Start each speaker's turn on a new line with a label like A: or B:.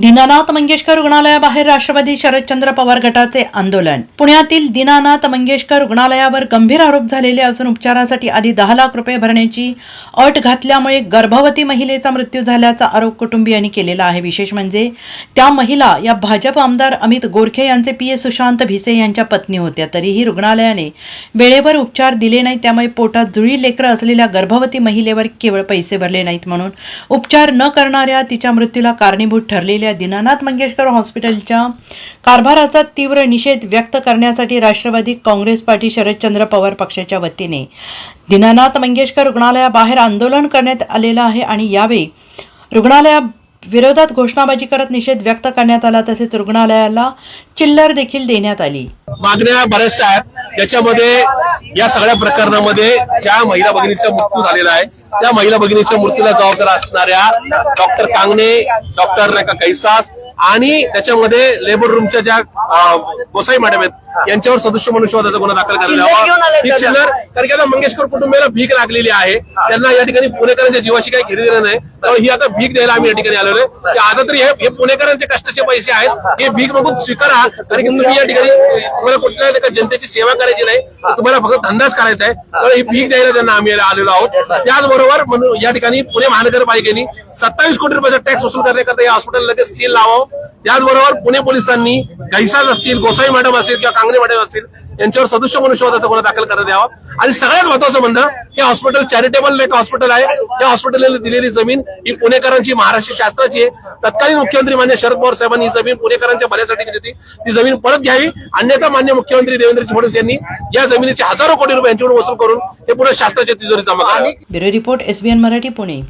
A: दीनानाथ मंगेशकर रुग्णालयाबाहेर राष्ट्रवादी शरदचंद्र पवार गटाचे आंदोलन. पुण्यातील दीनानाथ मंगेशकर रुग्णालयावर गंभीर आरोप झालेले असून उपचारासाठी आधी दहा लाख रुपये भरण्याची अट घातल्यामुळे गर्भवती महिलेचा मृत्यू झाल्याचा आरोप कुटुंबियांनी केलेला आहे. विशेष म्हणजे त्या महिला या भाजप आमदार अमित गोरखे यांचे पी ए सुशांत भिसे यांच्या पत्नी होत्या. तरीही रुग्णालयाने वेळेवर उपचार दिले नाही त्यामुळे पोटात जुळी लेकरं असलेल्या गर्भवती महिलेवर केवळ पैसे भरले नाहीत म्हणून उपचार न करणाऱ्या तिच्या मृत्यूला कारणीभूत ठरलेल्या असलेल्या दीनानाथ मंगेशकर हॉस्पिटलच्या कारभाराचा तीव्र निषेध व्यक्त करण्यासाठी राष्ट्रवादी काँग्रेस पार्टी शरदचंद्र पवार पक्षाच्या वतीने दीनानाथ मंगेशकर रुग्णालयाबाहेर आंदोलन करण्यात आलेलं आहे आणि यावेळी रुग्णालया विरोधात घोषणाबाजी करत निषेध व्यक्त करण्यात आला तसेच रुग्णालयाला चिल्लर देखील देण्यात आली.
B: मागण्या बऱ्याचशा आहेत. त्याच्यामध्ये या सगळ्या प्रकरणामध्ये ज्या महिला भगिनीचा मृत्यू झालेला आहे त्या महिला भगिनीच्या मृत्यूला जबाबदार असणाऱ्या डॉक्टर कांगणे डॉक्टर नाही का कैसास आणि त्याच्यामध्ये लेबर रूमच्या ज्या गोसाई मॅडम आहेत यांच्यावर सदस्य मनुष्यवादाचा गुन्हा दाखल चिल्लर कारण की आता मंगेशकर कुटुंबियाला भीक लागलेली आहे. त्यांना या ठिकाणी पुणेकरांच्या जीवाशी काही घेरी देणं नाही. त्यामुळे ही आता भीक द्यायला आम्ही या ठिकाणी आलेलो आहे. की आता तरी हे पुणेकरांचे कष्टाचे पैसे आहेत. हे भीक बघून स्वीकारा. कारण की तुम्ही या ठिकाणी तुम्हाला कुठल्या जनतेची सेवा करायची नाही. तुम्हाला फक्त धंदाच करायचा आहे. त्यामुळे ही भीक द्यायला त्यांना आम्ही आलेलो आहोत. त्याचबरोबर म्हणून या ठिकाणी पुणे महानगरपालिकेने सत्तावीस कोटी रुपयाचा टॅक्स वसूल करण्याकरता या हॉस्पिटल लगेच सील लावावं. त्याचबरोबर पुणे पोलिसांनी गैसाज असतील गोसाई मॅडम असतील किंवा कांगणे मॅडम असतील यांच्यावर सदस्य मनुष्यवादाचा गुन्हा दाखल करण्यात यावा. आणि सगळ्यात महत्वाचं म्हणणं हे हॉस्पिटल चॅरिटेबल एक हॉस्पिटल आहे. या हॉस्पिटलने दिलेली जमीन ही पुणेकरांची महाराष्ट्र शास्त्राची आहे. तत्कालीन मुख्यमंत्री मान्य शरद पवार साहेबांनी ही जमीन पुणेकरांच्या भल्यासाठी दिली होती. ती जमीन परत घ्यावी. अन्यथा मान्य मुख्यमंत्री देवेंद्र फडणवीस यांनी या जमिनीचे हजारो कोटी रुपये यांच्याकडून वसूल करून हे पुन्हा शासनाच्या तिजोरी जमा करावी.
A: Bureau report SBN Marathi Pune.